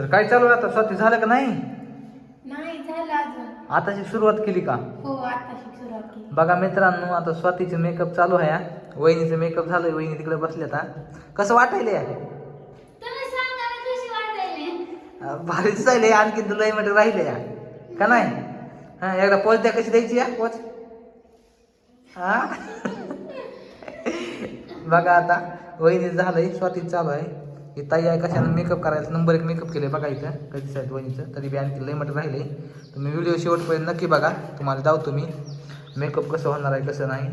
तर काय चालू आहे आता? स्वाती झालं का नाही? नाही झालं अजून. आताची सुरुवात केली का? हो आताशी सुरुवात केली. बघा मित्रांनो आता स्वातीचे मेकअप चालू आहे हा. वहिनीचं मेकअप झालंय वहिनी तिकडे बसले आता कसं वाटायले तुम्ही सांगा मी कशी वाटायले? भारी दिसायले आणखी तुला लयमध्ये राहिले या का नाही? हा एकदा पोच द्या कशी द्यायची या पोच? हा? बघा आता वहिनी झालंय स्वाती चालू आहे. ही ताई आहे कशानं मेकअप करायचं नंबर एक मेकअप केले बघा इथं कधी साहेब वहिनीचं तरी बी आणखी लयमध्ये राहिले तुम्ही व्हिडिओ शेवटपर्यंत नक्की बघा तुम्हाला दावतो मी. मेकअप कसं होणार आहे कसं नाही.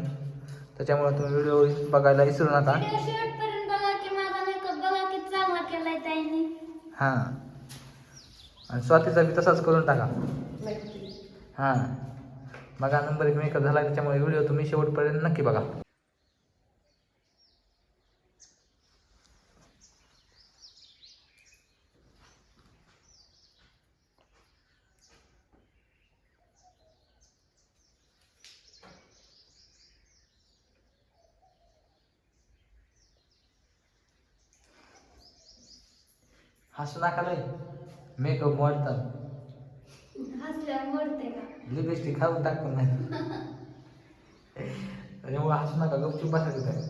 त्याच्यामुळे तुम्ही व्हिडिओ बघायला विसरू नका. हां. आणि स्वातीचा बी तसाच करून टाका. हां. बघा नंबर एक मेकअप झाला त्याच्यामुळे व्हिडिओ तुम्ही शेवटपर्यंत नक्की बघा. हसू नका लय. मेकअप मोडतात हसल्यावर मोडते का? लिपस्टिक खाऊन टाकतो नाही. त्याच्यामुळे हसू नका गपचूप बसायचं काय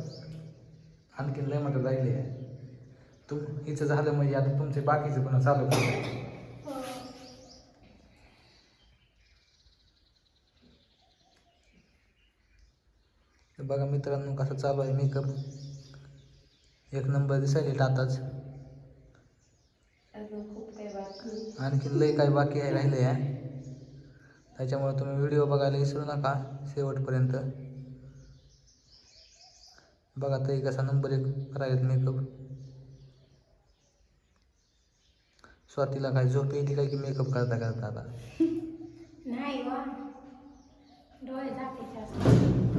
आणखीन लय मोठं राहिले तुम हिचं झालं म्हणजे आता तुमचे बाकीचे पुन्हा चालू करू. हो. बघा मित्रांनो कसं चालू आहे मेकअप एक नंबर दिसायला आताच अजून खूप काही बाकी आणखीन लय काय बाकी आहे राहिले आहे. त्याच्यामुळे तुम्ही व्हिडिओ बघायला विसरू नका शेवटपर्यंत. बघा तरी कसा नंबर एक करायला मेकअप स्वातीला काय झोप येते काय की मेकअप करता करता आता?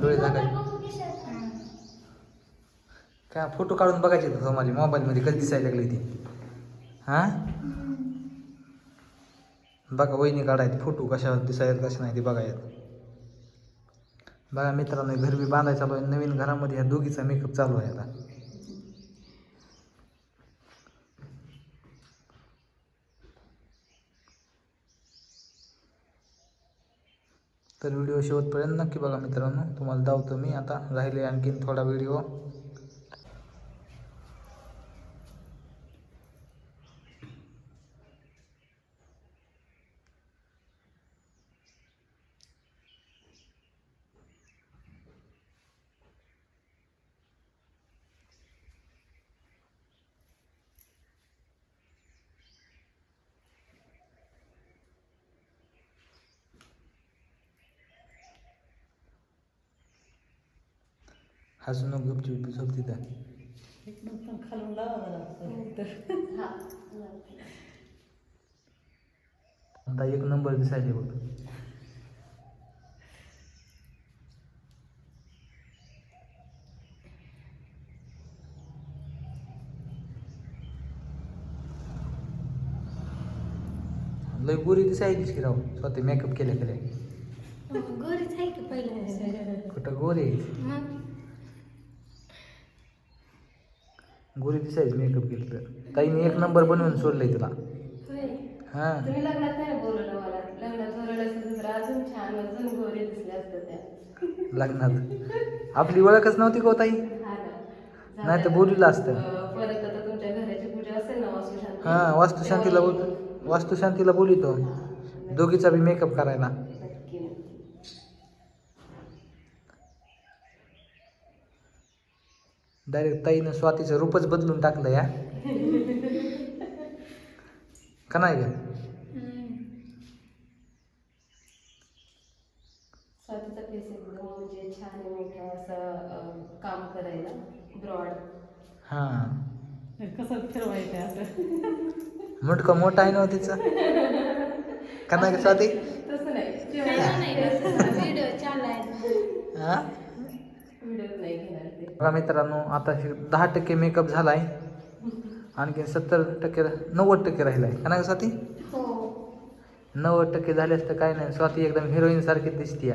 डोळे झाकायचे. काय फोटो काढून बघायचे माझ्या मोबाईलमध्ये कधी दिसायला लागली ती? हां? बघा वहिनी काढायत फोटो कशा दिसायत कशा नाही ते बघायत. बघा मित्रांनो घर बी बांधायचं चालू आहे. नवीन घरामध्ये ह्या दोघीचा मेकअप चालू आहे आता. तर व्हिडिओ शेवटपर्यंत नक्की बघा मित्रांनो. तुम्हाला दावतो मी आता. राहिले आणखीन थोडा व्हिडिओ हसू नको गपचूप झोप तिथं. खालून हा. आता एक नंबर दिसायचे बघ. लय गोरी दिसायचीच की राव स्वतः मेकअप केल्या केल्या हो, गोरीच आहे की पहिलं कुठं गोरी आहे? मग गोरी दिसायची मेकअप केलं तर ताईने एक नंबर बनवून सोडलंय तुला. हां. तुम्ही लग्नात नाही बोलवलं मला. लग्नात बोलवलं असतं तर अजून छान अजून गोरे दिसले असतं त्या. लग्नात. आपली ओळखच नव्हती का ताई. नाही तर बोललेलं असतं. अं, परत आता तुमच्या घराची पूजा असेल ना वास्तू शांती हां वास्तुशांतीला बोल वास्तुशांतीला बोलितो दोघीचा बी मेकअप करायला नक्की नक्की डायरेक्ट ताईनं स्वातीचं रूपच बदलून टाकलं या. का नाही ग? हं. स्वातीचा फेस एकदम म्हणजे छान मोठा असं काम करायला ब्रॉड हां. कसं फिरवायचं असं? मुटकं मोठं आहे ना हो तिचं? का नाही ग स्वाती? तसं नाही. हां व्हिडिओ नाही घेणार ते बघा मित्रांनो आता हे दहा टक्के मेकअप झालाय. आणखी सत्तर टक्के नव्वद टक्के राहिलाय. का नाही स्वाती? हो. नव्वद टक्के झालेस तर काय नाही. स्वाती एकदम हिरोईन सारखी दिसते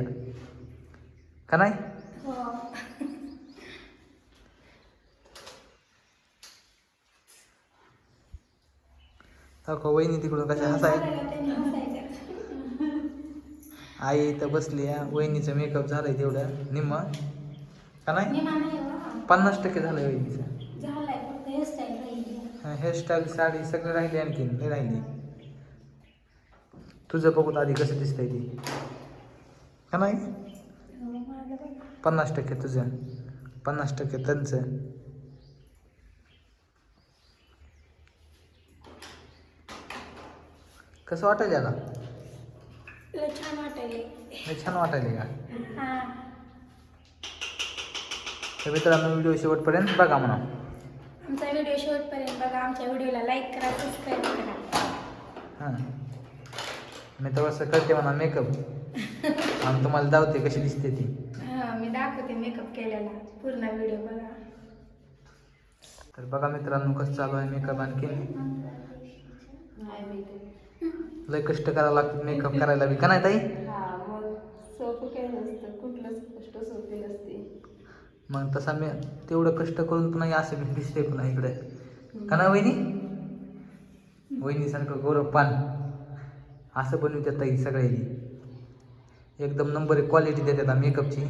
का नाही? हो. वहिनी तिकडून कशा हसाय आई इथं बसली आहे. वहिनीचं मेकअप झालंय तेवढं. निम्म. का नाही? पन्नास टक्के झालंय वहिनीचं हेअरस्टाईल साडी सगळं राहिली आणखीन नाही राहिली. तुझं बघूत आधी कसं दिसतंय ती. का नाही. पन्नास टक्के तुझं. पन्नास टक्के त्यांचं. कसं वाटायला छान वाटायले छान वाटायले का? हा. तर मित्रांनो व्हिडिओ शेवटपर्यंत बघा म्हणा. आमचा व्हिडिओ शेवटपर्यंत बघा. आमच्या व्हिडिओला लाईक करा सबस्क्राईब करा. हां. मी तर असं करते म्हणा मेकअप आणि तुम्हाला दावते कशी दिसते ती. हा मी दाखवते मेकअप केलेला. पूर्ण व्हिडिओ बघा. तर बघा मित्रांनो कसं चालू आहे मेकअप आणखीन? नाही मी ते लय कष्ट करावं लागतं मेकअप करायला बी. का नाही ताई? हा मग सोपं काही नसतं कुठलंच गोष्ट सोपी नसते. मग तसा मी तेवढं कष्ट करून पुन्हा हे असं दिसते पुन्हा इकडे. का ना वहिनी? वहिनीसारखं गौरव पान. असं बनवतात ताई सगळ्यांनी. एकदम नंबर एक क्वालिटी देतात मेकअपची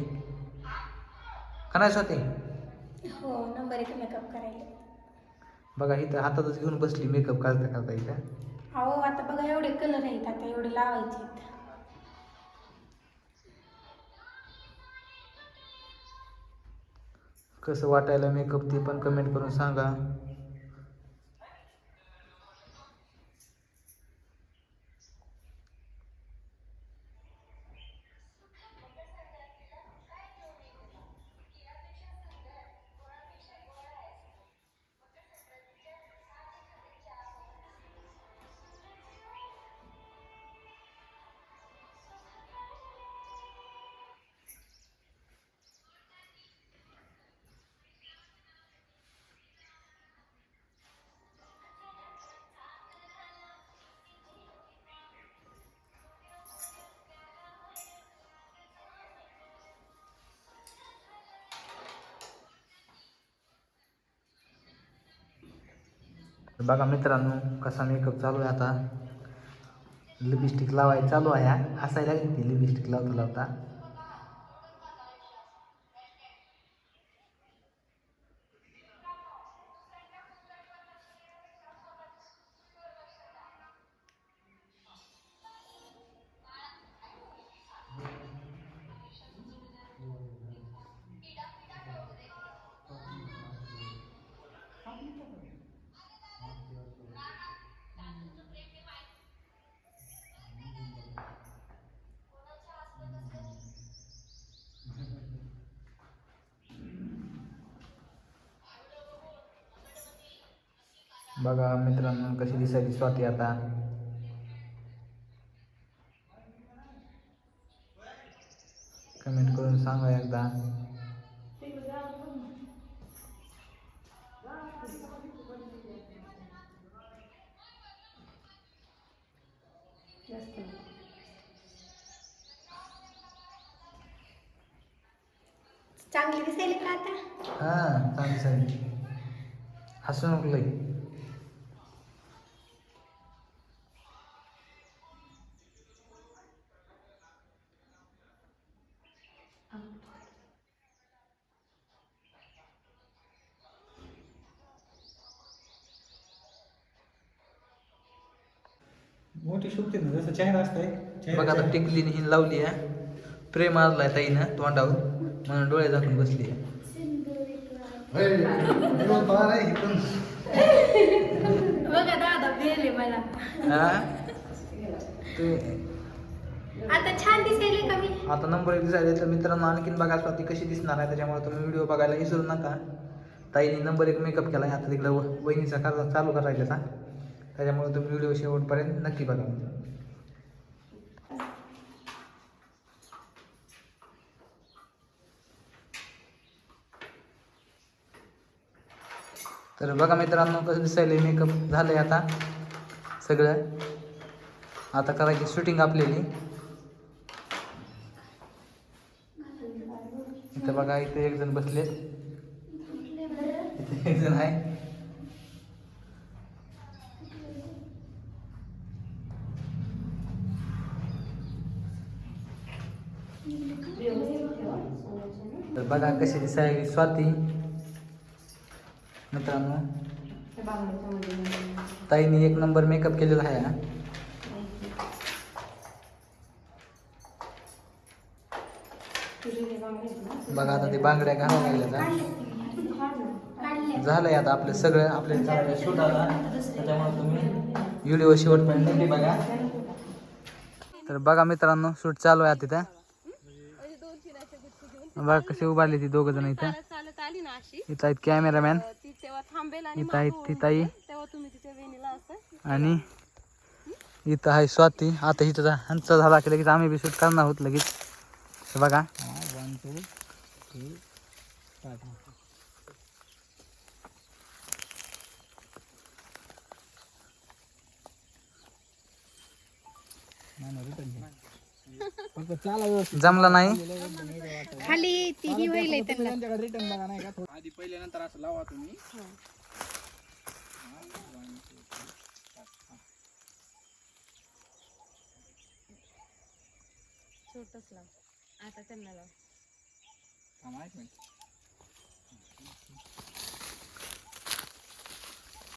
का नाही स्वाती? हो नंबर एक मेकअप करायला. बघा इथं हातातच घेऊन बसली मेकअप करता करता इथं. अहो आता बघा एवढे कलर आहेत आता एवढे लावायचे कसं वाटायला मेकअप ते पण कमेंट करून सांगा. बघा मित्रांनो कसा मेकअप चालू आहे आता. लिपस्टिक लावायला चालू आहे हसायला लागली ती लिपस्टिक लावता लावता बघा मित्रांनो कशी दिसायची स्वाती आता कमेंट करून सांगा एकदा जास्त नाही. चांगली दिसेल का आता हां चांगली साडी हसू नको लई मोठी शुभते ना. जसं चेहरा असतंय बघा आता टिकलीने ही लावली आहे. प्रेम आणलाय ताईनं तोंडावर. म्हणून डोळे झाकून बसली आहे. बघा दादा भेले मला. हा ते. आता छान दिसेल का मी? आता नंबर एक दिसायला तर मित्रांनो आणखीन बघा स्वाती कशी दिसणार आहे. त्याच्यामुळे तुम्ही व्हिडिओ बघायला विसरू नका. ताईने नंबर एक मेकअप केला आहे. आता तिकडं व- वहिनीचा करा चालू करायचा त्याच्यामुळे तुम्ही व्हिडिओ शेवटपर्यंत नक्की बघा म्हणजे. तर बघा मित्रांनो कसं दिसायला मेकअप झालंय आता सगळं. आता करायची शूटिंग आपल्याली. इथं बघा इथे एक जण बसले इथे एक जण आहे. बघा कशी दिसायली स्वाती. मित्रांनो. त्या ताईने एक नंबर मेकअप केलेला आहे ना बघा आता ते बांगड्या घालून लागल्या का झालंय आता आपलं सगळं आपल्या शूट आला त्याच्यामुळे तुम्ही व्हिडिओ शेवटपर्यंत बघा. तर बघा मित्रांनो शूट चालू आहे तिथं बघा कशी उभारली ती दोघ जण इथं. चालत आली ना अशी. इथं आहेत कॅमेरामॅन ती तेव्हा थांबेल आणि इथं आहेत ती ताई तेव्हा तुम्ही तिच्या वेणीला असं. आणि इथं आहे स्वाती. आता इथं ह्यांचा झाला की लगेच आम्ही बी शूट करणार आहोत लगेच. हे बघा. वन टू थ्री जमला नाही. खाली तीही होईल त्यांना. आधी पहिले नंतर असं लावा तुम्ही. छोटच लाव. आता त्यांना लाव. थांबा एक मिनिट.